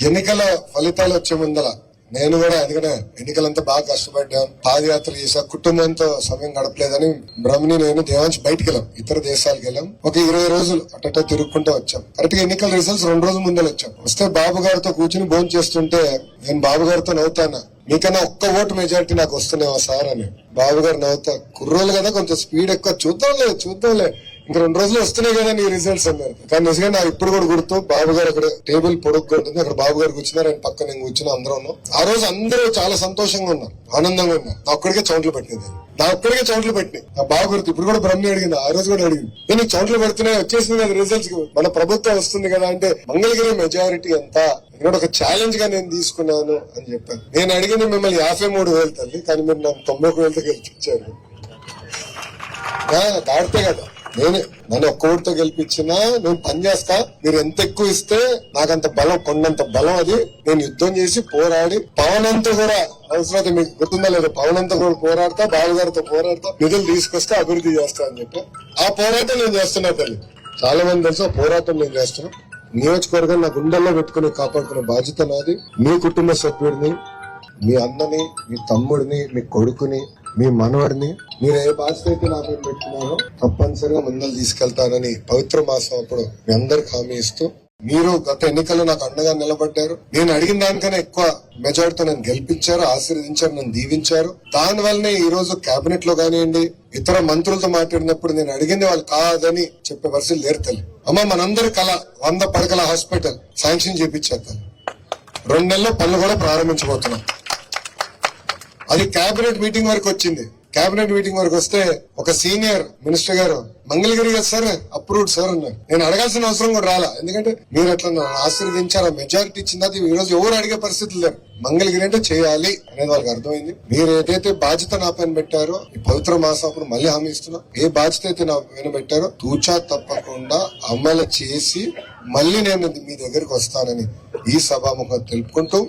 ఎన్నికల ఫలితాలు వచ్చే ముందల నేను కూడా అందుకనే ఎన్నికలంతా బాగా కష్టపడ్డాం. పాదయాత్ర చేశా కుటుంబంతో సమయం గడపలేదని బ్రహ్మని నేను దేవాంశ్ బయటికి వెళ్ళాం. ఇతర దేశాలకు వెళ్ళాం. ఒక ఇరవై రోజులు అట్ట తిరుగుకుంటూ వచ్చాం. కరెక్ట్గా ఎన్నికల రిజల్ట్స్ రెండు రోజుల ముందర వచ్చాం. వస్తే బాబు గారితో కూర్చుని భోజనం చేస్తుంటే నేను బాబు గారితో నవ్వుతానా? మీకన్నా ఒక్క ఓటు మెజారిటీ నాకు వస్తున్నావా సార్ అని. బాబు గారు నవ్వుతా కుర్రోలు కదా కొంచెం స్పీడ్ ఎక్కువ. చూద్దాంలే చూద్దాంలే. ఇంక రెండు రోజులు వస్తున్నాయి కదా నీ రిజల్ట్స్ అన్నారు కానీ నిజంగా నాకు ఇప్పుడు కూడా గుర్తు బాబు గారు అక్కడ టేబుల్ పొడుగ్గా ఉంటుంది అక్కడ బాబు గారు కూర్చున్నారు ఆయన పక్కన నేను కూర్చున్నా అందరూ ఉన్నాం. ఆ రోజు అందరూ చాలా సంతోషంగా ఉన్నారు ఆనందంగా ఉన్నారు. నా ఒక్కడికే చౌంట్లు పెట్టింది. నా ఒక్కడికే చౌంట్లు పెట్టినాయి. నా బాగా గుర్తు ఇప్పుడు కూడా బ్రహ్మ అడిగింది ఆ రోజు కూడా అడిగింది. నేను చౌంట్లు పెడుతున్నాయి వచ్చేసింది కదా రిజల్ట్స్ మన ప్రభుత్వం వస్తుంది కదా అంటే మంగళగిరి మెజారిటీ ఎంత? ఇక్కడ ఒక ఛాలెంజ్గా నేను తీసుకున్నాను అని చెప్పాను నేను అడిగింది మిమ్మల్ని యాభై మూడు వేలు తల్లి కానీ మీరు నాకు తొంభై ఒక వేలతో గెలిపించారు ఆ, దాడితే కదా. నేను నన్ను ఒక్క ఓటుతో గెలిపించినా నేను పని చేస్తా మీరు ఎంత ఎక్కువ ఇస్తే నాకంత బలం కొండంత బలం అది. నేను యుద్ధం చేసి పోరాడి పవన్ అంతా కూడా అవసరం మీకు గుర్తుందా లేదు? పవన్ అంతా కూడా పోరాడతా బాబు గారితో పోరాడతా నిధులు తీసుకొస్తే అభివృద్ధి చేస్తా అని చెప్పి. ఆ పోరాటం నేను చేస్తున్నా తల్లి. చాలా మంది తెలుసు పోరాటం నేను చేస్తున్నా. నియోజకవర్గం నా గుండెల్లో పెట్టుకుని కాపాడుకునే బాధ్యత నాది. మీ కుటుంబ సభ్యుడిని మీ అన్నని మీ తమ్ముడిని మీ కొడుకుని మీ మనవడిని మీరు ఏ బాధ్యత అయితే నా పేరు పెట్టుకున్నారో తప్పనిసరిగా ముందలు తీసుకెళ్తానని పవిత్ర మాసం అప్పుడు మీ అందరికి హామీ ఇస్తూ మీరు గత ఎన్నికల్లో నాకు అండగా నిలబడ్డారు. నేను అడిగిన దానికన్నా ఎక్కువ మెజార్టీతో నన్ను గెలిపించారు ఆశీర్వదించారు నన్ను దీవించారు. దాని వల్లనే ఈ రోజు కేబినెట్లో కానివ్వండి ఇతర మంత్రులతో మాట్లాడినప్పుడు నేను అడిగింది వాళ్ళు కాదని చెప్పే పరిస్థితి లేరు తల్లి. అమ్మ మనందరి కళ వంద పడకల హాస్పిటల్ శాంక్షన్ చేపించారు తల్లి రెండు నెలల్లో పనులు కూడా ప్రారంభించబోతున్నాం. అది కేబినెట్ మీటింగ్ వరకు వచ్చింది. కేబినెట్ మీటింగ్ వరకు వస్తే ఒక సీనియర్ మినిస్టర్ గారు మంగళగిరి గారు సార్ అప్రూవ్డ్ సార్ అన్నారు. నేను అడగాల్సిన అవసరం కూడా రాలా. ఎందుకంటే మీరు అట్లా నన్ను ఆశీర్వదించారు? మెజారిటీ ఇచ్చింది? అది ఈ రోజు ఎవరు అడిగే పరిస్థితి లేరు మంగళగిరి అంటే చేయాలి అనేది వాళ్ళకి అర్థమైంది. మీరు ఏదైతే బాధ్యత నా పైన పెట్టారో ఈ పవిత్ర మాసం అప్పుడు మళ్ళీ హామీ ఇస్తున్నా. ఏ బాధ్యత అయితే నా పైన పెట్టారో తూచా తప్పకుండా అమలు చేసి మళ్ళీ నేను మీ దగ్గరికి వస్తానని ఈ సభాముఖం తెలుపుకుంటూ